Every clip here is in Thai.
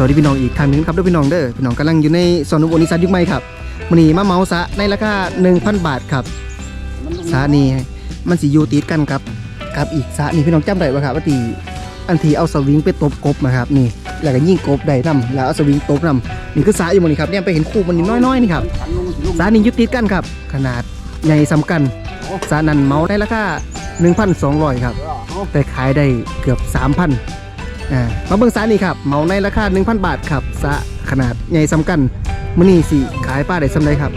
สวัสดีพี่น้องอีกครั้งหนึงครับด้วยพี่น้องเด้อพี่น้องกำลังอยู่ในสวนนุบนิสัยยุคใหม่ครับมันนี้มาเมาสะในราคา1,000 บาทครับสะนี่มันสิอยู่ติดกันครับกับอีกสะนี่พี่น้องจำได้ป่ะครับว่าตีอันทีเอาสวิงไปตบกบนะครับนี่แล้วก็ยิ่งกบได้นํแล้วเอาสวิงตบนํนี่คือสะอยู่หมดนี่ครับเนี่ยไปเห็นคู่มันนี่น้อยๆนี่ครับสะนี่ยุติดกันครับ ขนาดใหญ่สำคัญสะนันเมาในราคา1,200ครับแต่ขายได้เกือบ3,000 อ่ามาเบิ่งสานี่ครับเหมาในราคา 1,000 บาทครับสะขนาดใหญ่สำคัญมื้อนี้สิขายป้าได้สำไรครับ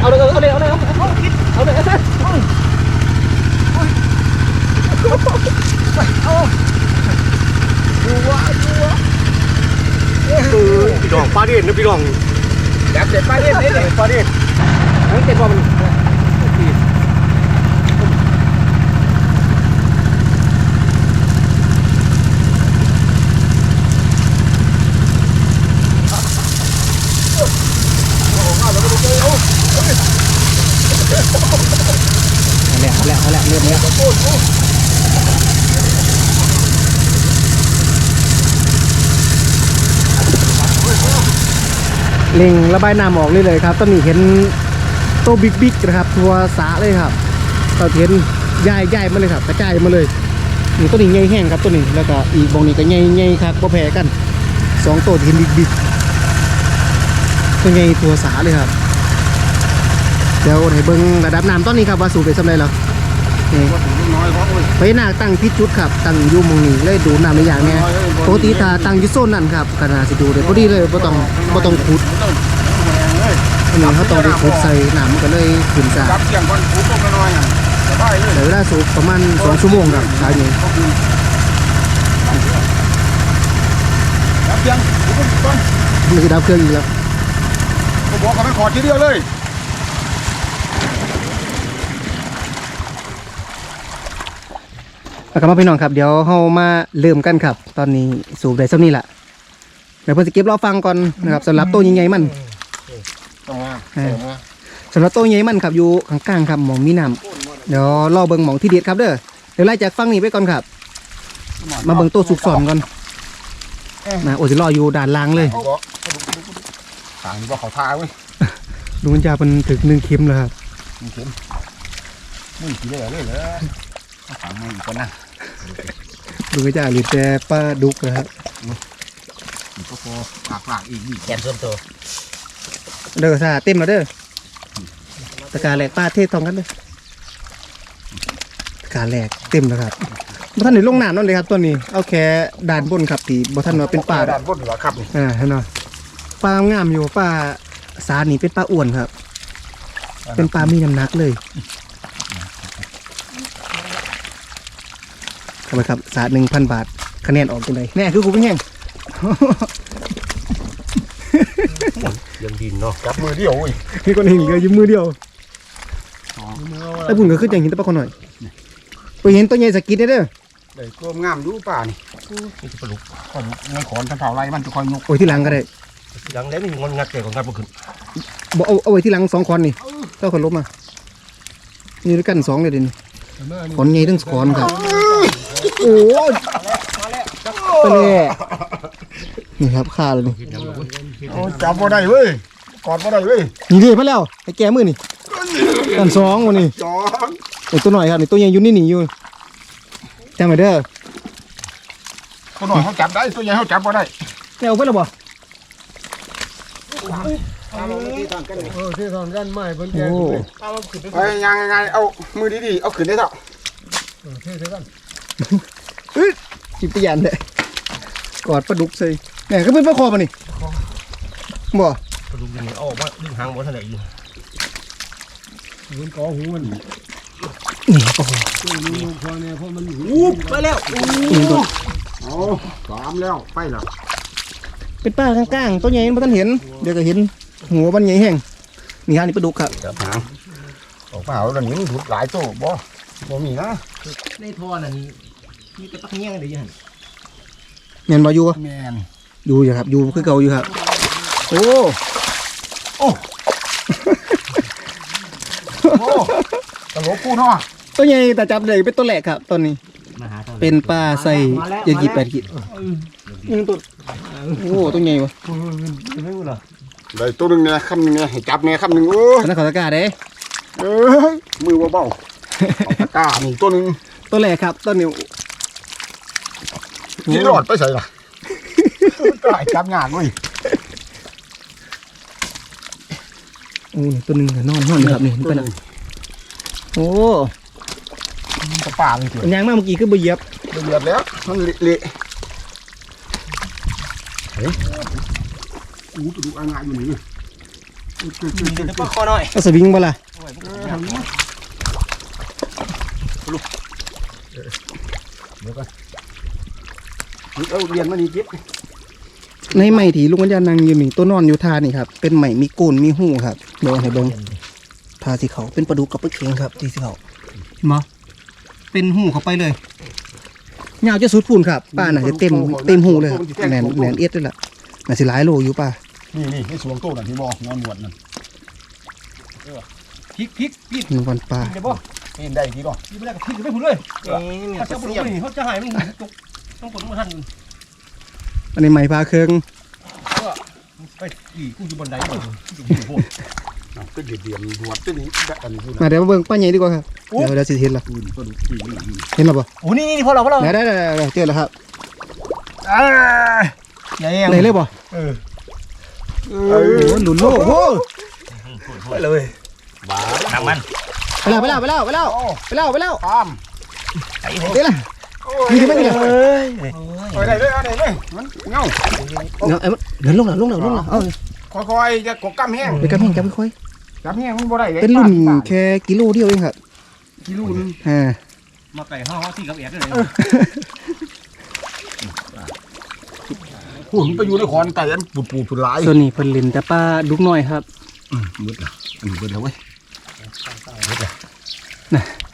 เอาเลยเอาเลยเอาเลยเอาเลยเอาเลยเอาเลย พี่น้องปลาเด่นนะพี่น้อง จับเสร็จป้าเรียนนี่เลยป้าเรียนทั้งเจ็ดว่ามัน เอาละเอาละเอาละเริ่มแล้ว เล่งระบายน้ำออกเลยเลยครับตอนนี้เห็นโตบิ๊กบิ๊กนะครับทัวสาเลยครับตอนเห็นย่ายย่ายมาเลยครับ กระจายมาเลยนี่ตัวนี้ใหญ่แห้งครับตัวนี้แล้วก็อีกบองนี้ก็ใหญ่ใหญ่ครับพอแพ้กันสองตัวเห็นบิ๊กบิ๊กตัวใหญ่ทัวสาเลยครับเดี๋ยวให้เบิ่งระดับน้ำตอนนี้ครับว่าสูบไปสำเร็จแล้ว นี่น้อยเพราะโอ้ยพญานาคตั้งพิจุดครับ ตั้งอยู่หมองนี้เลยดูน้ำในอย่างเนี้ยปกติถ้าตั้งอยู่โซนนั้นครับก็น่าสิดูได้พอดีเลยบ่ต้องบ่ต้องขุดต้องแหวงเลยอันนี้เขาต้องไปขุดใส่น้ำมันก็เลยขึ้นซ่าจับเสียงก่อนคุ้มลงน้อยอะสบายเลยแต่เวลาสูบประมาณ2ชั่วโมงครับสายนี้ก็คือจับเสียงคุ้มก่อนมันสิดับเครื่องอีกแล้วก็บอกกับมันขอทีเดียวเลย แล้วก็มาพี่น้องครับเดี๋ยวเฮามาเริ่มกันครับ ตอนนี้สูบได้สักนี้ล่ะเดี๋ยวเพิ่นสิเก็บรอฟังก่อนนะครับสำหรับตัวใหญ่ๆมันต้องมาเออสำหรับตัวใหญ่มันครับอยู่ข้างๆครับหมองมีน้ำเดี๋ยวรอเบิ่งหมองที่เด็ดครับเด้อเดี๋ยวไล่จากฟังนี้ไปก่อนครับ มาเบิ่งตัวสุกสอนก่อนนะโอ้สิรออยู่ด่านล่างเลยเอาบอกต่างนี่ว่าเขาทาเว้ยลุงจาเป็นถึกหนึ่งเข็มแล้วครับมึงเข็มมึงกี่เลยเลยเหรอต่างมึงอีกคนนะ ลุงจาหรือแต่ป้าดุกนะครับอีกก็พอปากปากอีกนี่แกนส่วนตัวเด้อซาเต็มแล้วเด้อตะการแหลกป้าเทศทองกันเด้อตะการแหลกเต็มแล้วครับบ่ท่านได้ลงน้ำนั่นเลยครับตัวนี้เอาแค่ด่านบนครับที่บ่ท่านว่าเป็นป่าด้านบนเหรอครับนี่อ่าเห็นเนาะปลางามอยู่ปลาสานี่เป็นปลาอ้วนครับ เป็นปลามีน้ำหนักเลย เข้าไปครับสาหนึ่งพันบาท คะแนนออกจังไดแน่คือกูเป็นแห้งยังดินเนาะจับมือเดียวเว้ยมีคนเห็นเหลืออยู่มือเดียวแต่บุญก็ขึ้นอย่างหินตะปะคนหน่อยไปเห็นตัวใหญ่สกิดได้เด้อได้กลมงามดูป่านี่นี่จะปลุกก็ไม่ขอนทันเท่าไรมันจะคอยยกโอ้ยที่หลังก็ได้หลังแล้วมีงอนงัดเกี่ยวกับงัดมาขึ้นบอกเอาเอาไว้ที่หลังสองคอนนี่เจ้าคนลบมานี่ด้วยกันสองเลยเดินขอนใหญ่ทั้งขอนครับ โอ้ยไปเลยนี่ครับฆ่าเลยนี่เอาจับบ่ได้เว้ยกอดบ่ได้เว้ยนี่ดิมาแล้วไอ้แกมือนี่กันสองวันนี้จองไอ้ตัวหน่อยครับไอ้ตัวใหญ่อยู่นี่นี่อยู่จำไว้เด้อคนหน่อยเขาจับได้ตัวใหญ่เขาจับบ่ได้แกเอาไปแล้วบ่เออที่ทำกันใหม่เพิ่นแกโอ้เอาขึ้นไปไปยังไงเอามือดีๆเอาขึ้นได้เถอะเออเท่ๆกัน จิบตะยันเลยกอดปลาดุกใส่แหม่ก็เป็นปลาคอมานี่บ่ปลาดุกยังไงเอาออกมาดึงหางบนทะเลอยู่มันกอหูมันนี่ปลาคอตัวนี้พอเนี่ยเพราะมันหูอู้ไปแล้วอู้นี่ตัวเอาสามแล้วไปแล้วเป็นปลากลางๆตัวใหญ่ไม่ทันเห็น เดี๋ยวก็เห็น หัวมันใหญ่แห้งนี่ฮะนี่ปลาดุกครับจับหางออกมาเอาแล้วนี่ดูดหลายโต้บ่บ่มีนะในท่อนั่น มีแต่ปลาเงี้ยงได้ยังแม่นบ่อยู่วะแมนอยู่อยู่ครับอยู่คือเก่าอยู่ครับ โอ้โอ้ตลกกูเนาะตัวใหญ่แต่จับได้เป็นตัวแหลกครับตอนนี้ มาหาเป็นปลาใส่เจ็ดขีดแปดขีดนี่ตัวโอ้ตัวใหญ่วะไม่รู้เหรอได้ตัวหนึงเนี่ยคำหนึงเนี่ยให้จับเนี่ยคำหนึงโอ้ยคณะขอตะกร้าเด้ เอ้ยมือเบาๆเอาตะกร้านี่ตัวหนึงตัวแหลกครับตัวนี้ ที่รอดไปใส่ล่ะตายจับงานเว้ยโอ้นี่ตัวหนึงนอนนอนอยู่ครับนี่นี่เป็นอะโอ้กระป่าเลยเถมันยางมากเมื่อกี้คือบ่เหยียบเดือดแล้วมันเละเฮ้ยอู้ตัวดูอางานอยู่นี่มีแต่ปลาคอหน่อยเอาสวิงบ่ล่ะเอาเรียนมานี่จิ๊บในใหม่ที่ลุงกัญญานั่งอยู่นี่ตัวนอนอยู่ท่านี่ครับเป็นใหม่มีโกนมีหูครับเบิ่งให้เบิ่งทาสีเขาเป็นปลาดุกกับปลาเข็งครับที่สีเขาเห็นบ่เป็นหูเข้าไปเลยยาวจะสุดพูนครับป้าน่ะจะเต็มเต็มหูเลยครับแหนนแหนนเอียดเลยล่ะน่าสิหลายโลอยู่ป้านี่นี่ไอ้สวงโต้นั่นที่บอกนอนหนวดนั่นพริกพริกพริกหนึ่งวันปลาได้บ่ปีนได้ทีหรอพริกไม่ได้ก็พริกไม่พูดเลยเอ้ยเนี่ยจะปลุกนี่เขาจะหายมันตก ต้องปลุกมันหันอันนี้ใหม่ปลาเคืองไปอีกูอยู่บนไดอยู่อยู่โหดก็เดือดเดือดหนวดตัวนี้แบบอันนี้มาเดี๋ยวมาเบิ่งป้าใหญ่ดีกว่าครับเดี๋ยวเดี๋ยวสิเห็นละปืนตัวนี้ปืนนี่เห็นหรอปะโอ้นี่นี่พอเราพอเราได้ได้ได้ได้เจอแล้วครับใหญ่ไหนเลยบ่เออโอ้โหหลุนโลโอ้โหไปเลยบ้าทำมันไปแล้วไปแล้วไปแล้วไปแล้วไปแล้วไปแล้วตามไอ้เดี๋ย วละมีที่ไม่มีเลยเอ้ยเอาไหนเลยเอาไหนเลยมันเงาเดี๋ยวไอ้มันเดี๋ยวลงแล้วลงแล้วลงแล้วเอาค่อยๆจะกดกำแห้งไปกันแห้งจับไปค่อยจับแห้งมันบ่ได้เป็นรุ่นแค่กิโลเดียวเองครับกิโลนึงอ่ามาไก่ห้องที่กับเอ็ดเลยหุ่นไปอยู่ในคอนไก่อันปูดปูดปูดหลายส่วนนี้เพิ่นเล่นแต่ปลาดุกน้อยครับมืดละอันนี้เบิดแล้วเว้ย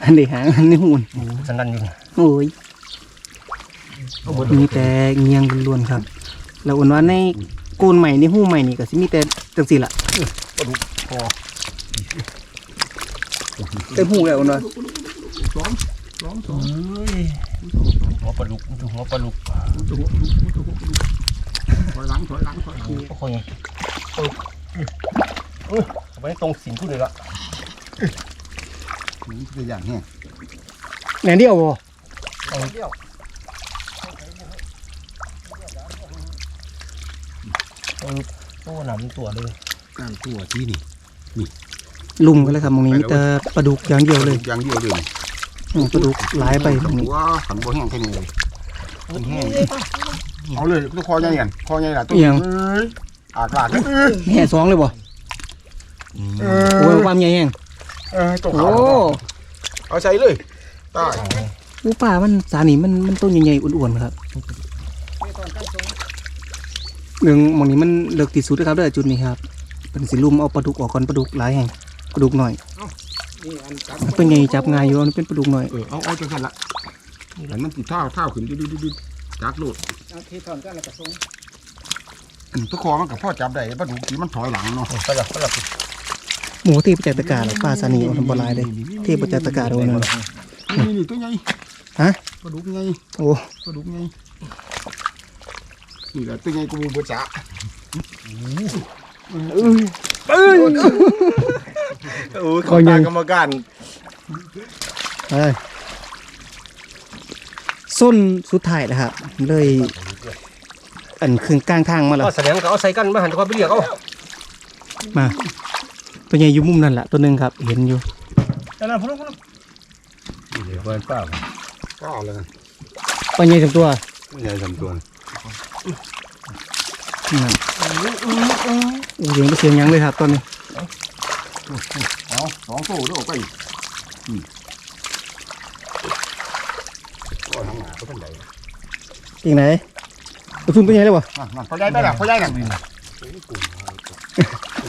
อันนี้หางอันนี้หุ่นสันดันอยู่โอ้ย มีแต่เงียงล้วนๆครับ แล้วอันว่าในโกนใหม่ในหูใหม่นี่ก็สิมีแต่จังสี่ละเต็มหูแล้วอันว่าหัวปลาลุกหัวปลาลุกถอยหลังถอยหลังถอยหลังโอ้ยเออเออเอาไปตรงสินกูเลยละนี่คืออย่างแห้งแหนเดียวบ่เอาเดียว เออตัวหนำตัวเลยกลางตัวที่นี่ลุมกันเลยครับตรงนี้มีแต่ปลาดุกอย่างเดียวเลยอย่างเดียวเลยอืมปลาดุกหลายไปตรงนี้ว้าขันบ่แห้งแค่นี้เลยมันแห้งเอาเลยตัวคอใหญ่กันคอใหญ่ละตัวเอ้ยอากลากเอ้ยแห่สองเลยบ่เอโอ้ยอความใหญ่แห้งเออตัวโอ้ขาวเอาใส่เลยตายอูป่ามันสานี่มันมันต้นใหญ่ๆอ้วนๆครับเรื่อง หมองนี้มันเลิกที่สุดนะครับเด้อจุดนี้ครับ เป็นสิลุมเอาปลาดุกออกก่อนปลาดุกหลายแห่งปลาดุกหน่อยมันเป็นไงจับง่ายอยู่อันนี้เป็นปลาดุกหน่อยเออเอาเอาจังซั่นละแต่มันติดเท้าเท้าขึ้นดื้อๆๆจักโลดที่ถอนกันแล้วก็ส่งอืมตัวคอมันกับพ่อจับได้ปลาดุกที่มันถอยหลังเนาะไปละไปละหมูเทพจักตะกร้าแล้วปลาสานีเอาทำบหลายเลยเทพจักตะกร้าโดนนั่นนี่นี่ตัวใหญ่ฮะปลาดุกใหญ่โอ้ปลาดุกใหญ่ นี่แหละตัวใหญ่กูมูเบิดจ้าโอ้ยเขาตากรรมการเอ้ยส้นสุดท้ายนะครับเลย อันครึ่งกลางทางมาแล้วก็แสดงก็เอาใส่กันมาหันตัวไปเรียกเอามา ตัวใหญ่อยู่มุมนั่นแหละตัวหนึ่งครับ เห็นอยู่แต่ละพวกนั้นเดี๋ยวเบิดป้าก็เอาเลยปลาใหญ่สองตัวใหญ่สามตัว นั่นโอ้เสียงก็เสียงยังเลยครับตอนนี้เอาสองตัวด้วยออกไปอีกอือ้ยทั้งหนาก็ต้องใหญ่อีกไหนกระทุ่มตัวใหญ่เลยบ่นั่นนั่นพอใหญ่ได้ละพอใหญ่น่ะเ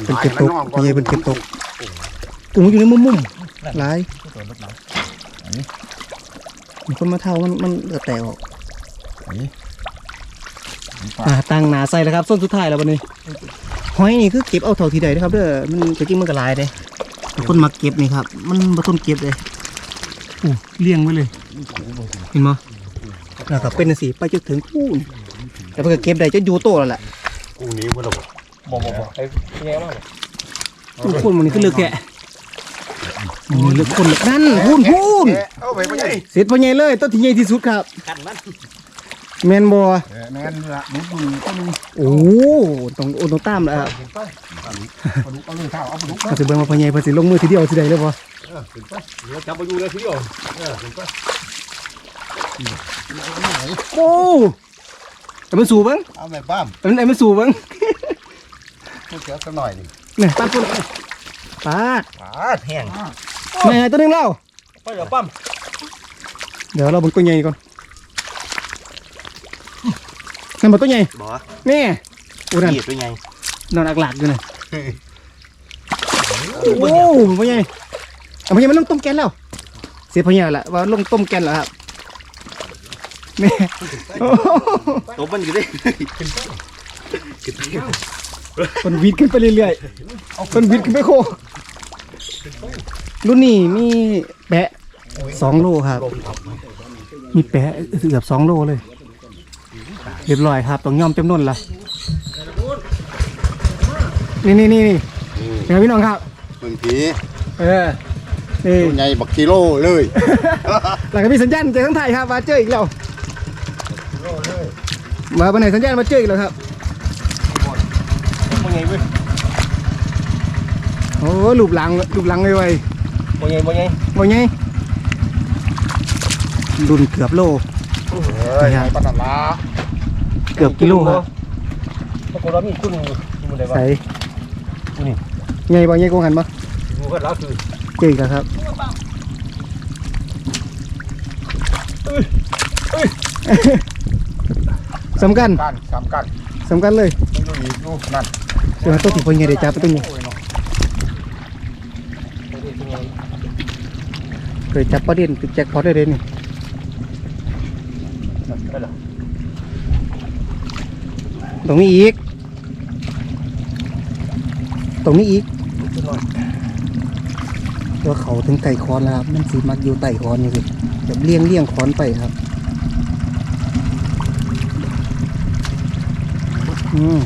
ป็นเก็บตกเย่เป็นเก็บตกกุ้งอยู่ในมุมมุมหลายมีคนมาเท่ามันมันแตกออก อ่าตั้งหนาใส่แล้วครับส้นสุดท้ายแล้ววันนี้หอยนี่คือเก็บเอาเท่าที่ใดนะครับเด้อมันจริงๆมันก็หลายเลยคนมาเก็บนี่ครับ มันมาต้นเก็บเลยอู้เลี้ยงไว้เลยเห็นมั้ยนะครับเป็นจังสีไปจนถึงพูนแต่เพื่อเก็บได้จะอยู่โตแล้วแหละกูนี้มันระบบบอกบอกบอกไอ้แง่มากเลยทุกคนมันนี่ก็เลือกแกะมันเลือกคนเลยนั่นพูนพูนเอาไปพอใหญ่เสร็จพอใหญ่เลยต้นที่ใหญ่ที่สุดครับกันมัน แมนบอแม่นละนุ๊กมือก็นึงโอ้ต้องโอนต้องตามแล้วครับปลาดุกเอาเลยเท้าเอาปลาดุกก็สิเบิ่งว่าพอใหญ่เพิ่นสิลงมือทีเดียวสิได้เลยบ่เดี๋ยวจับไปอยู่เลยทีเดียวโอ้แต่มันสูบเบิ่งเอาแม่ป้ามแต่มันไอ้มันสูบเบิ่งพูดเสียสักหน่อยนี่นี่ปาดปุ่นปาดปาดแห้งแม่ตัวหนึงแล้วไปเดี๋ยวปั๊มเดี๋ยวเราเบิ่งตัวใหญ่ก่อน นั่นบ่ตัวใหญ่บอกนี่โอ้นั่นเหยียบไปไงนอนอักหลากอยู่น่ะโอ้พ่อใหญ่เอาพ่อใหญ่มันลงต้มแกนแล้ว เสียพ่อใหญ่ละว่าลงต้มแกนแล้วครับนี่โอ้โหตบมันอยู่ดิคนวิดขึ้นไปเรื่อยๆคนวิดขึ้นไปโครุ่นนี้มีแปะสองโลครับ มีแปะเกือบสองโลเลย เรียบร้อยครับต้องยอมจำนวนละนี่นี่นี่นี่เดี๋ยวพี่น้องครับมึงผีเออนี่ตัวใหญ่บักกิโลเลยหลังจากมีสัญญาณเจอทั้งไทยครับมาเจออีกแล้วมาวันไหนสัญญาณมาเจออีกแล้วครับบ่ไงเว้ยโอ้ลูบหลังลูบหลังเลยไว้ยบ่ไงบ่ไงว่าไงรุ่นเกือบโลเฮ้ยปลาหนันลา เกือบกิโลครับปรากฏว่ามีคุณอยู่ที่มันได้ว่าใส่นี่ไงบ่ไงกงหันบ่ดูกันแล้วคือเจออีกแล้วครับสำคัญสามกันสำคัญเลยเดี๋ยวตัวที่พอไงเดี๋ยวจับไปตัวนี้เคยจับประเด็นจ็คพอได้เลยนี่ ตรงนี้อีก ตรงนี้อีกขึ้นหน่อยว่าเขาถึงไก่คอนแล้วครับ มันสีมักอยู่ไต่คอนนี่สิแบบเลี้ยงเลี้ยงคอนไปครับ อืม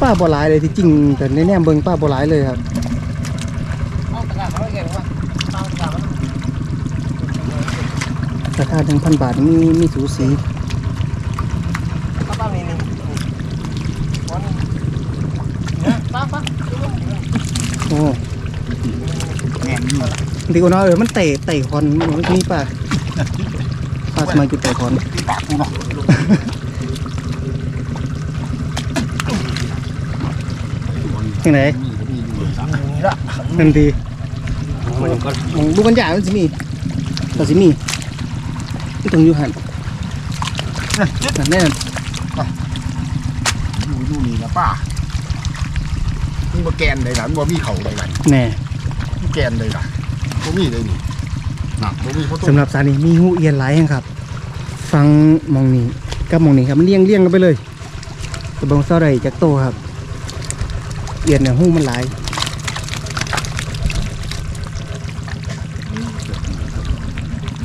ป้าบ่หลายเลยที่จริงแต่ในแนมเบิงป้าบ่หลายเลยครับราเขาแก่ว่าเอาตะกร้ามันราคาหนึ่งพันบาทมีมีสูสี ป้าป้านี่นี่วันเนี่ยป้าป้า โอ้ แง่อยู่ดีกว่าน้อยเออมันเตะเตะคอนมันมีป่ะป้าสมัยจุดเตะคอนที่ปากกูเนาะยังไงมีอยู่สามนี่ละนั่นดีมันก็มองดูกันอย่างมันสิมีมันสิมีที่ตรงอยูหันนั่นแน่นอยู่อยู่นี่นะป้า มึงมาแกนได้หรอมึงบ่มีเข่าได้หรอแน่มึงแกนได้หรอบ่มีเลยนี่น่ะบ่มีเพราะต้สำหรับสานีมีหูเอียนหลายแห่งครับ ฟังมองนี้กับมองนี้ครับมันเลี้ยงเลี้ยงกันไปเลยกระบองเสาไรจากโตครับ เอียนเนี่ยหูมันหลาย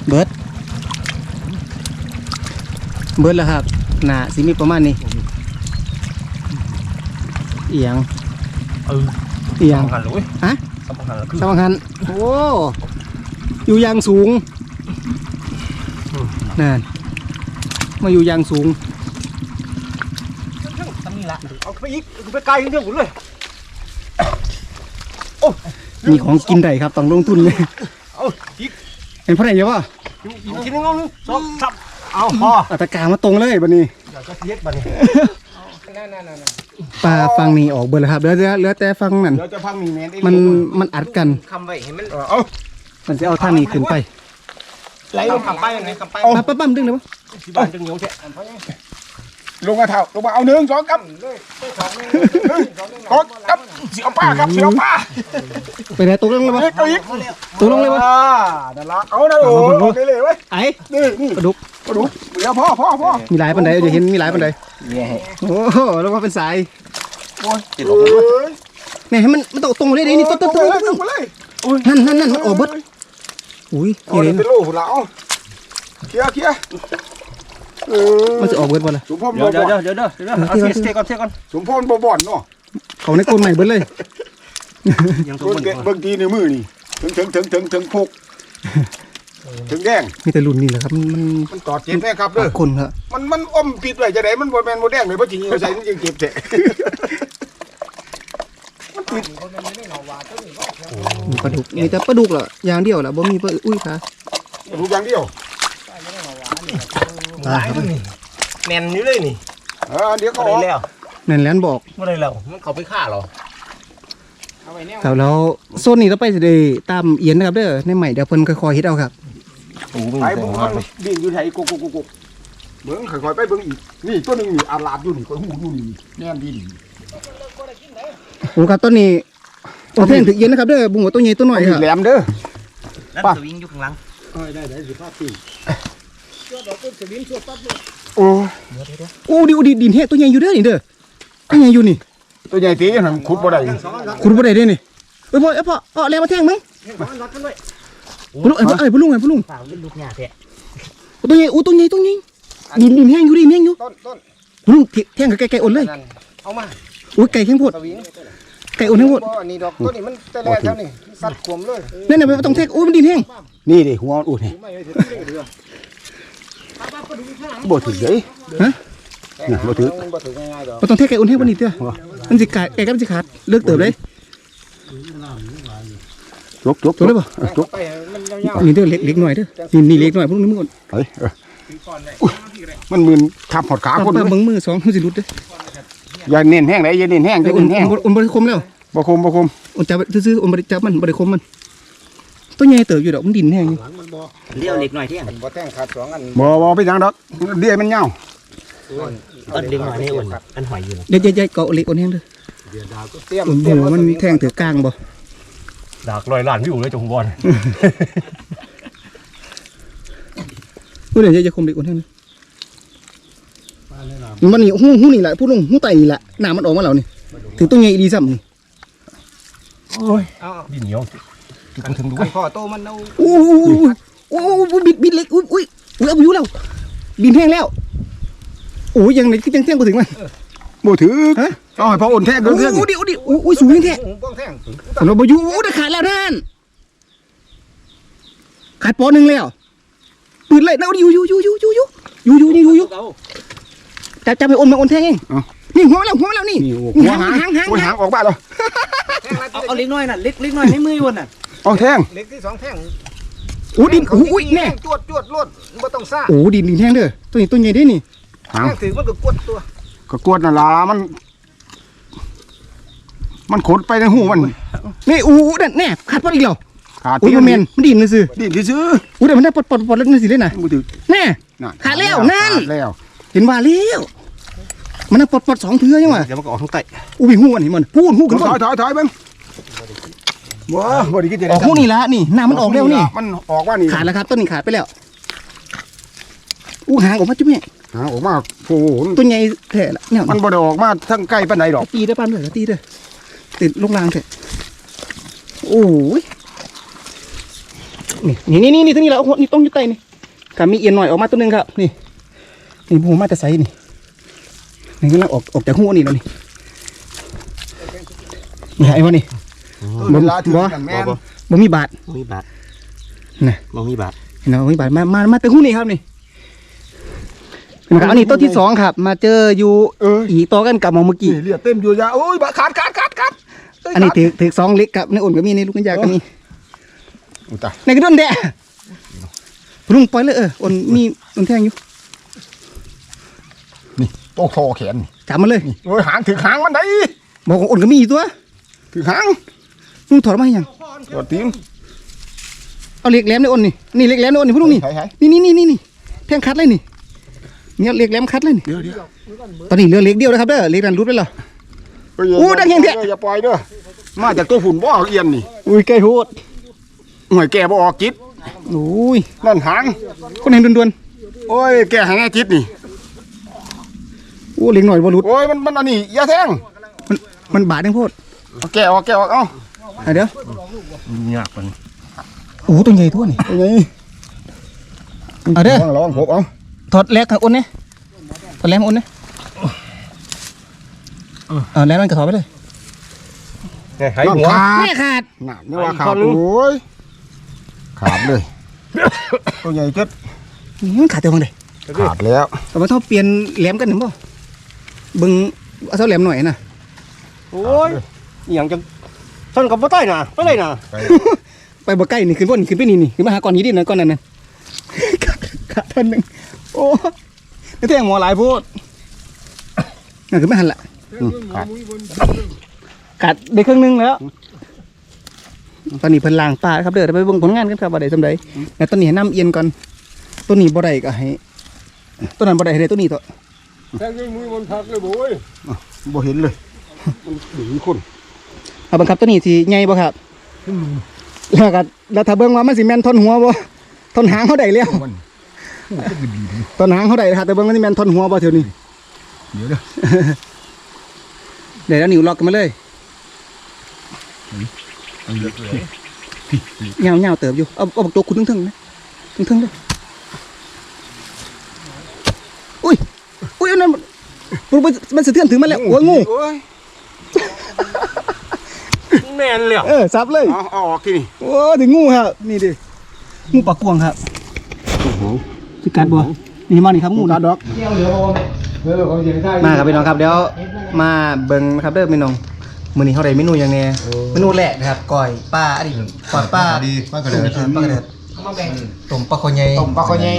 เบิร์ดเบิร์ดแล้วครับหนาสิมีประมาณนี้เอียง เออเอียงสำคัญเลยฮะสำคัญแล้วคือสำคัญโอ้อยู่อยางสูงนั่นมาอยู่อยางสูงทำนี่ละเอาไปอีกไปไกลเรื่องหมดเลยมีของกินได้ครับต้องลงทุนเลยเอาอีกเห็นเพราะไหนเยอะวะอีกทีนึงเอาหนึ่งสองสามเอาพอเอาตะกร้ามาตรงเลยบัดนี้อยากจะเย็ดบัดนี้ ปลาฟังนี่ออกเบิดแล้วครับเหลือแต่เหลือแต่ฟังนั่นเดี๋ยวจะพังนี่แมนมันมันอัดกัน คำไว้เห็นมันเอ้ามันจะเอาท่างนี้ขึ้นไปไหลลงคำไปไหนคำไปปลาปั๊บปั๊มดึงเลยวะที่บ้านจังเหนียวแท้ ลงมาเท่าลงมาเอาหนึ่งสองกับกดกับเสียวป้าครับเสียวป้าไปไหนตกลงเลยวะเอ้ยเอาอีกตกลงเลยวะอ่านั่นละเอานะโอ้ยเลยเลยเว้ยไอ้นี่นี่ปลาดุกมาดูเดี๋ยวพ่อพ่อพ่อมีหลายปันไดเดี๋ยวเห็นมีหลายปันไดโอ้โหแล้วว่าเป็นสายติดลงเลยเนี่ยให้มันมันตกตรงเลยดินี่ตกตกตตกเลยตตกกเลยนั่นนั่นนั่นมันออกเบิดอุ้ยโอ้เห็ยนเป็นลูกเราเคลียร์เคลียร์เออ มันจะออกเบิดบ่ล่ะสมพรเดี๋บ่ยวบ่เดี๋ยวเดี๋ยวเดี๋ยวเดี๋ยวเอาเทสเทก่อนเทก่อนสมพรบ่บ่อนเนาะเขาในก้นใหม่เบิดเลยยังตัวเบิ่งบนเดเบิ่งทีในมือนี่ถึงถึงถึงถึงถึงพกถึงแดงมีแต่รุ่นนี่แหละครับมันมันมันตอดเจ็บแน่ครับเด้อคนครับมันมันอมปิดไว้จะได้มันบ่แม่นบ่แดงเลยบ่จริงเอาใส่มันยังเจ็บแท้มีปลาดุกมีแต่ปลาดุกเหรออย่างเดียวเหรอบ่มีปลาอุ้ยค่ะรู้อย่างเดียว หลายมันนี่แน่นอยู่เลยนี่เออเดี๋ยวก็ก็อได้อกแล้วนั่นแหละบอกไม่ได้แล้วมันเขาไปฆ่าเหรอครับแล้วโซนนี้เราไปสิได้ตามเอียนนะครับเด้อในใหม่เดี๋ยวเพิ่นค่อยๆเฮ็ดเอาครับ โอ้โหไปเบิ่งมันดิ้นอยู่ไทยกุกกุกกุกกุกเบิ่งค่อยๆไปเบิ่งอีกนี่ตัวหนึงนี่อาลาดอยู่นี่ค่อยหูอยู่นี่แน่นดีนี่โอ้ครับต้นนี้โอ้แพงถึกเอียนนะครับเด้อบุ้งว่าตัวใหญ่ตัวน้อยครับแหลมเด้อ นั่นป่ะสวิงอยู่ข้างหลัง โอ้โอ้ดิโอ้ดิดินแห้ตัวใหญ่อยู่เด้อนี่เด้อตัวใหญ่อยู่นี่ตัวใหญ่ตีนั่นขุดบ่ได้คุณบ่ได้เด้นี่เอ้ยพ่อเอ้ยพ่อเอาแรงมาแทงมั้งพ่อลุงเอ้ยพ่อเอ้ยพ่อลุงเอ้ยพ่อลุงฝากเป็นลูกหญ้าแท้ตัวใหญ่โอ้ตัวใหญ่ตัวใหญ่ดินดินแห้งอยู่ดินแห้งอยู่ต้นต้นพ่อลุงแทงกับไก่ไก่อ่อนเลยเอามาโอ้ยไก่แข็งโพดสวิงไก่อ่อนแห้งโพดบ่นี่ดอกตัวนี้มันแต่แรกแล้วนี่สัตว์ขวมเลยนั่นน่ะไม่ต้องแทงโอ้ยมันดินแห้งนี่ดิหัวอุดนี่ บ่ถึงเด้นี่บ่ถึงบ่ถึงง่ายๆดอกบ่ต้องแทงไก่อ่อนแห้งบ่นี่เด้อมันสิขาดไก่ก็มันสิขาดเลิกเติบเลยจกจกตัวเลยบ่จกไปมันยาวนี่เด้อเล็กเล็กหน่อยเด้อนี่นี่เล็กหน่อยพวกนี้มึงก่อนเฮ้ยเอออุ๊ยมันมึนทับหอดขาปคนลาเลยเบิ่งมือสองมันสิหลุดเด้ออย่าเน้นแห้งได้อย่าเน้นแห้งอย่าอุ่นเน้นแห้งอุ่นบ่ได้คมแล้วบ่คมบ่คมอุ่นจับซื่อๆอุ่นบ่ได้จับมันบ่ได้คมมัน ตัวใหญ่เติบอยู่ดอกมันดินแห้งอยู่เลี้ยวเล็กหน่อยเที่ยงบ่แต่งขาดสองอันบ่บ่ไปจังดอกเดี้ยมันยาวอันเล็กหน่อยนี่อ้วนอันหอยอยู่เดี๋ยวๆๆเกาะเล็กอ่อนแห้งเด้อเตรียมอุ่นเตรียมโหมันแทงถือกลางบ่ดากลอยล้านวิวเลยจงบอลอุ้ยเดี๋ยวจะคมเล็กอ่อนแห้งเด้อมันนี่หู้หู้นี่แหละผู้ลงหู้ไตนี่แหละหน้ามันออกมาแล้วนี่ถือตัวใหญ่ดีซ้ำนี่ดินเหนียว กันถึงดูพ่อโตมันเอาโอ้โหโอ้โหบิดบิดเล็กอุ้ยอุ้ยอุ้ยเอาไปอยู่แล้วดินแห้งแล้วโอ้ยยังไหนคือยังแท่งกูถึงมันบ่ถือฮะเอาให้พ่ออ่อนแท้โอ้เด้อเด้อโหเดี๋ยวเดี๋ยวโอ้ยสูงแท้หูป้องแท่งเราบอยู่โอ้ได้ขาดแล้วท่านขาดปอหนึ่งแล้วปืนเลยเอาดิอยู่อยู่อยู่อยู่อยู่อยู่อยู่อยู่นี่อยู่อยู่จับจับไปอมมาอมแทงเองนี่หัวมาแล้วหัวมาแล้วนี่นี่หัวหางหางหางหัวหางออกบ้านแล้วเอาเอาเล็กน้อยน่ะเล็กเล็กน้อยในมือวนน่ะ เอาแท่งเล็กที่สองแท่งโอ้ดินโอ้ยแน่จวดจวดรวดบ่ต้องซ่าโอ้ดินดินแห้งเด้อตัวนี้ตัวใหญ่เด้นี่หางแท่งถือมันก็กวดตัว ก็กวดนั่นล่ะมัน มันขดไปในหูมันนี่โอ้นั่นแน่ขาดปอดอีกแล้วขาดโอ้ยบ่แมนมันดินเลยสิดินซื่อโอ้เดี๋ยวมันได้ปอดปอดปอดเล็กนิดสิเลยนะๆบ่ถือแน่นั่นขาดแล้วนั่นขาดแล้วเห็นว่าเลี้ยวมันน่ะปอดปอดสองเทือยังวะเดี๋ยวมันก็ออกทั้งไตอุ้ยหูอันนี้มันพูดหูขึ้นถก่ออนยถอยถอยเบิ่ง บ่บ่ได้คิดจะอได้อกหูนี่ละนี่หน้ามันออกแล้วนี่ มันออกว่านี่ขาดแล้วครับ ต้นนี้ขาดไปแล้ว อู้หางออกมาจุ๊บแม่หางออกมาโอ้โหตัวใหญ่แท้ละเนี่ยมันบ่ได้ออกมาทั้งใกล้ปานใดดอกตีได้ปานเลยตีได้ติดลงรางเถอะโอ้ยนี่นี่นี่นี่ตัวนี้แหละโอ้โหนี่ต้องอยู่ใต้นี่กามีเอียนหน่อยออกมาตัวหนึงครับ นี่ นี่หูมาแต่ไซนี่นี่กำลังออกออกจากหูนี่แล้วนี่นี่ไอ้วะนี่ เวลาถึงกันแม่นบ่มีบาทมีบาทน่ะมองมีบาทเห็นไหมบ่มีบาทมามามาแต่หูนี่ครับนี่นะครับอันนี้ต้นที่สองครับ มาเจออยู่เอออีกต่อกันกับหมองเมื่อกี้นี่เลือดเต็มอยู่ยาโอ้ยบะขาดขาดขาดขาดเยอันนี้ขาดถือถือสองเล็กกับในอุ่นก็มีในลูกกันยาก็มีอุ้ยตายในกระดุนแดะพลุงปล่อยเลยเอออ่อนมีอ่อนแทงอยู่นี่โตคอแขนนี่จับมันเลยโอ้ยหางถือหางมันได้บอกว่าอ่อนก็มีอยู่ตัวถือหาง ลุงถอดมาให้ยังตัวตีนเอาเหล็กแหลมในอ่อนนี่นี่เหล็กแหลมในอ่อนนี่พลุงนี่ใช่ใช่นี่นี่นี่นี่นี่แทงคัดเลยนี่เนี่ยเหล็กแหลมคัดเลยนี่เดี๋ยวเดี๋ยวตอนนี้เหลือเหล็กเดียวนะครับเด้อเหล็กนั้นรุดไปแล้วโอ้ดังแห้งเถอะอย่าปล่อยเด้อมาจากตัวฝุ่นบ่เอาเอียนนี่อุ้ยไก่โหดหน่วยแก่บ่ออกจิตโอ้ยนั่นหางคนเห็นด่วนโอ้ยแก่หางไอ้จิตนี่ๆโอ้เหล็กหน่อยบ่รุดโอ้ยมันมันอันนี้อย่าแทงมันมันบาดจังโพดเอาแก่ออกแก่ออกเอ้า อะเดี๋ยวยากมันโอ้ตัวใหญ่ทั่วนี่เป็นไงเอาเด้อระวังผมเอาถอดแหลกกับอ่อนเนี่ยถอดแหลมอ่อนเนี่ยเอาแหลมมันก็ถอดไปเลยหายหัวขาดแม่ขาดน่ะนี่ว่าอีกขาท่อดนหนึ่งโอ้ยขาดเลยตัวใหญ่เจ็ดมันขาดเต็มเลยขาดแล้วแต่ว่าถ้าเปลี่ยนแหลมกันหนึ่งบ่เบึงเอาเท่าแหลมหน่อยนะโอ้ยอหย่างจัง ท่านกับบ่ใต้น่ะบ่ได้น่ะไปบ่ใกล้นี่ขึ้นบนขึ้นไปนี่นี่ขึ้นมาหาก่อนยีดินนะก่อนนั้นน่ะขาดขาดท่านหนึ่งโอ้นี่แทงหมอหลายโพดน่ะขึ้นไม่หันละอืมขาดขาดได้ครึ่งหนึงแล้วตอนนี้เพิ่นล้างปลาครับเด้อเดี๋ยวไปเบิ่งผลงานกันครับว่าได้สำใดแต่ตอนนี้ให้น้ำเอียนก่อนตัวนี้บ่ได้ก็ให้ตัวนั้นบ่ได้ให้ได้ตัวนี้ตัวแค่นี้มือมันพักเลยโว้ยบ่เห็นเลยมันหนีคน เอาบังคับตัวนี้สิใหญ่บ่ครับแล้วก็แล้วถ้าเบิ่งว่ามันสิแม่นท่อนหัวบ่ท่อนหางเขาได้แล้วท่อนหางเขาได้ครับแต่เบิ่งมันสิแม่นท่อนหัวบ่เท่านี้เดี๋ยวเด้อเดี๋ยวเอานิ้วล็อกกันมาเลยเงาเงาเติบอยู่เอาเอาบักตัวคุณทึ่งๆนะทึ่งๆเลยอุ้ยอุ้ยอันนั้นมันมันมันสะเทือนถึงมันแล้วโอ้ยงูโอ้ย แม่นแล้วเออซับเลยเอาเอาออกที่นี่โอ้ถึงงูครับนี่ดิงูปากกวางครับโอ้โหสิกัดบ่นี่มานี่ครับงูนะดอกเออของเสียงไทยมาครับพี่น้องครับเดี๋ยวมาเบิ่งนะครับเด้อพี่น้องมื้อนี้เฮาได้เมนูหยังแน่เมนูแรกนะครับก้อยปลาอันนี้ก้อยปลาดีป้ากระเดิดปลากระเดิดต้มปลาคอใหญ่ต้มปลาคอใหญ่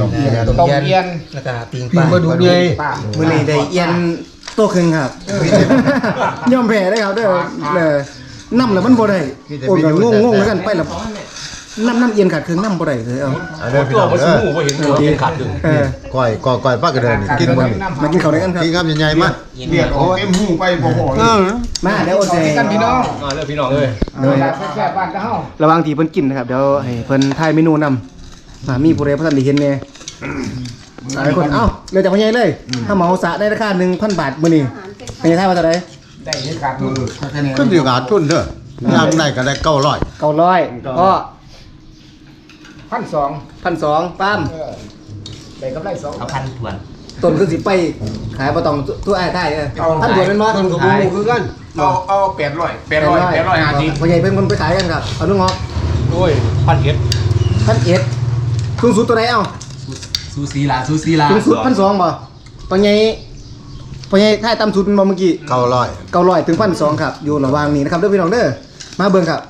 ต้มเอียนต้มเอียนแล้วก็ปิ้งปปีลามาดูใหญ่ป้ามื้อนี้ได้เอียน โตครึ่งครับยอมแพ้ได้ครับเด้อเด้อน้ำแล้วมันบ่ได้โอ้ยงงงๆแล้วกันไปแล้วน้ำน้ำเอียนขาดครึ่งน้ำบ่ได้เลยเอาเอาเด้อพี่น้องเด้อบ่เห็นตัวเองขาดอยู่เออก้อยก้อยก้อยป้ากระเดิดนี่กินมันมากินข้าวด้วยกันครับกินครับใหญ่ๆมาเลียดออกเต็มหูไปบ่พอเออมาเดี๋ยวโอนเซกันพี่น้องมาแล้วพี่น้องเอ้ยโดยแซ่บบ้านเฮาระหว่างที่เพิ่นกินนะครับเดี๋ยวให้เพิ่นทายเมนูนำมามีผู้ใดบ่ทันได้เห็นแน่ หลายคนเอ้าเลยจากพ่อใหญ่เลยถ้าเหมาสระได้ราคา1,000บาทมื้อนี้เป็นทายว่าเท่าไหร่ได้เฮ็ดขาดมือคะแนนขึ้นอยู่กับทุนเด้อย่างได้ก็ได้เก้าร้อย900ก็พันสอง1,200ปั๊มได้กำไรสองต้นคือสิไปขายบ่ต้องตัวอ้ายทายเออท่านด่วนเป็นบ่ต้นกระบูคือกันเอาเอาแปดร้อยแปดร้อยแปดร้อยห้าสิบพ่อใหญ่เป็นคนไปขายกันครับเอาลุงงอกโอ้ยพันเอ็ด1,001สูงสุดตัวไหนเอ้า ซูซีลาซูซีลาสูงสุด1,200บ่พ่อใหญ่พ่อใหญ่ทายต่ำสุดบ่เมื่อกี้เก้าร้อยเก้าร้อยถึงพันสองครับ อยู่ระหว่างนี้นะครับเด้อพี่น้องเด้อ มาเบิ่งครับ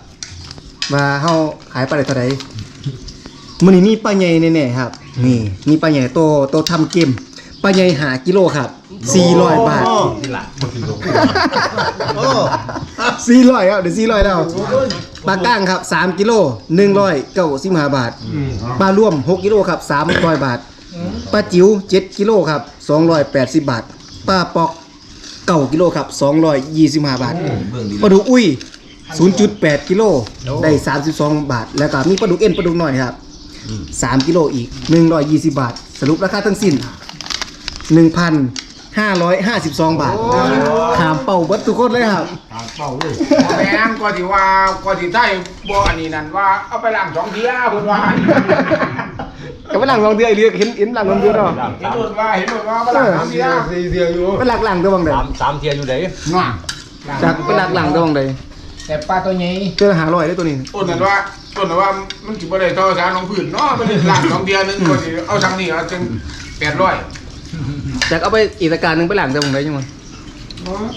ว่าเฮาขายปลาได้เท่าใดมื้อนี้มีปลาใหญ่แน่ๆครับ นี่ มีปลาใหญ่โตโตทำเกมปลาใหญ่หากิโลครับ400บาทโอ้400ครับเดี๋ยว400แล้วปลาก้างครับ3กิโล195บาทปลารวม6กิโลครับ300บาท ปลาจิ๋ว7กิโลครับ280 บาทปลาปอกเก้ากิโลครับ225 บาทปลาดุกอุ้ย 0.8 กิโลได้ 32 บาท แล้วก็มีปลาดุกเอ็นปลาดุกหน่อยครับ3กิโลอีก 120 บาท สรุปราคาทั้งสิ้น 1,552 บาทขามเป่าเบัดทุกคนเลยครับเป่าเลยแม่งก็ที่ว่าก็ที่ไทยบ่อันนี้นั่นว่าเอาไปล้างสองเที่ยเพิ่นว่า กับไปหลังลองเดือยเรียกเห็นเห็นหลังลองเดือยเนาะเห็นหมดว่าเห็นหมดว่าไปล้างสองเที่ยสี่เดียวอยู่ไปหลักหลังตัวบางใดสามสามเทียอยู่ไหนง่วงจากไปหลักหลังตัวบางใดแต่ปลาตัวใหญ่เจอหาลอยได้ตัวนี้ต้นนั้นว่าต้นนั้นว่ามันสิบ่ได้เท่าสารของผืนเนาะมันล้างสองเที่ยนึงก็สิเอาทางนี้เอาจัง800จากเอาไปอีกตะการหนึงไปหลังตัวบางใดยังไง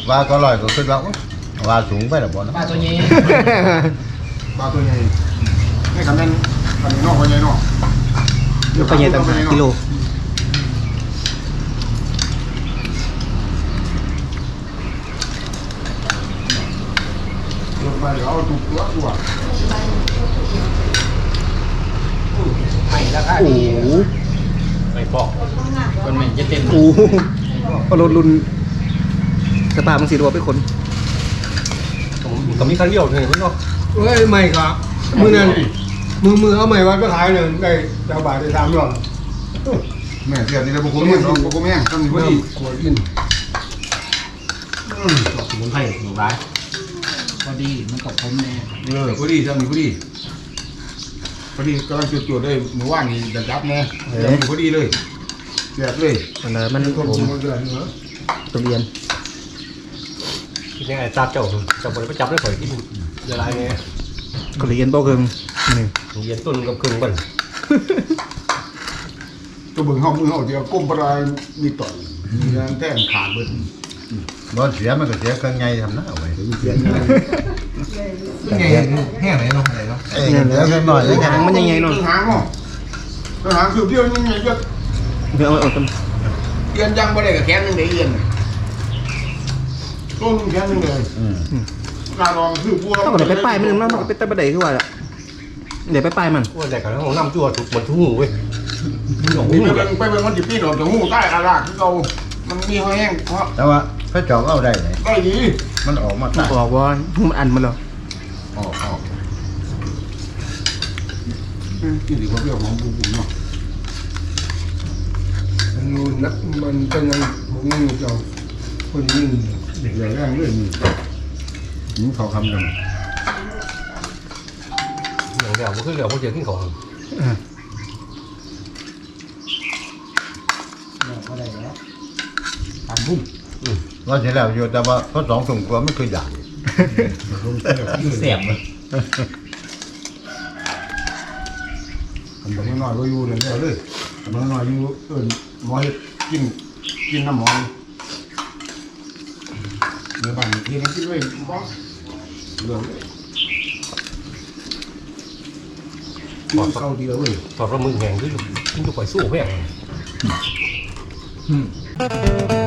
ว่าเก้าร้อยก็ขึ้นว่าอุ๊ยว่าสูงไปแล้วบ่เนาะปลาตัวใหญ่ปลาตัวใหญ่นี่คำนั้นคำนี้เนาะคนใหญ่เนาะ แล้วก็ใหญ่ต่างหากกิโลลงไปเอาถูกตัวตัวไม่ราคาโอ้ดีโหไม่ปอกคนเหม็นจะเต็มโอ้โหพอรถรุ่นสปามันสีรัวไปคนผมก็มีคันเดียวเลยพี่น้องเฮ้ยใหม่ครับมือนั้น มือมือเอาใหม่วัดไปขายเนี่ยได้เจ้าบาทได้สามร้อยแม่เสียนี่เลยบุกโกแม่เนาะบุกโกแม่ทำนี่พอดีขวดกินสมุนไพรหนึ่งร้ายพอดีมันกับผมเนี่ยเออพอดีทำนี่พอดีพอดีกำลังจุดตรวจได้เมื่อวานนี้จะจับแน่ทำนี่พอดีเลยเสียบเลยอันนั้นมันก็ผผมมเดือนเนาะตัวเรียนที่นี่ไอ้ตาเจ้าจับไปจับได้ข่อยที่เยอะไรเนี่ย ก็เรียนโตเกินนี่เย็นต้นกับครึ่งบันตัวเบิ่งห้องมือห้องเดียวก้มปลายมีต่อยมีงานแท่งขาดเบิดบอลเสียมันก็เสียเครื่องไงทำหน้าเอาไว้เสียงไงแห้งไหนเนาะไหนเนาะเอ้ยเดี๋ยวแค่หน่อยแล้วหางมันยังไงเนาะหางเนาะหางคือเดียวยังไงก็เดี๋ยวเอาเอากันเอียนยังบ่ได้กับแขนนึงได้เอียนต้นแขนนึงเลยอืม การลองคือพวกเท่ากับเดี๋ยวไปป้ายมันนึงเนาะมันก็เป็นตะบันไดคือว่าล่ะเดี๋ยวไปป้ายมันว่าแต่กันของน้ำจั่วถูกหมดทุกหูเว้ยหลงนี่หูไปเลเป็ยนไปเป็นคนจิปีนออกจากหูใต้อาลากที่เรามันมีห้อยแห้งเพราะแต่ว่าพระจอกเอาได้ไหนได้ดีมันออกมามันตายออกว่ามันอันมันแล้วออกออกกินดีกว่าเรื่องของบุบุเนาะมันนูนนักมันเป็นไงผมนี่เจ้าคนยิ่งเด็กใหญ่แรงเลยนี่ นี่เขาทำกันอย่างเดียวมันคือเหลือพวกเจอขึ้นของทำบุ้มเราเสียแล้วอยู่แต่ว่าพระสองถุงกว่าไม่เคยด่าเสียบเลยทำแบบน้อยๆก็อยู่เลยเลยทำแบบน้อยๆอยู่เออหมอเฮ็ดกินกินน้ำหมอเนื้อบ้านที่นั่นกินไว้บ้า เรื่องเลยกินข้าวเดียวเว้ยตอบว่ามึงแหงขึ้นขึ้นอยู่ข่อยสู้แม่งเ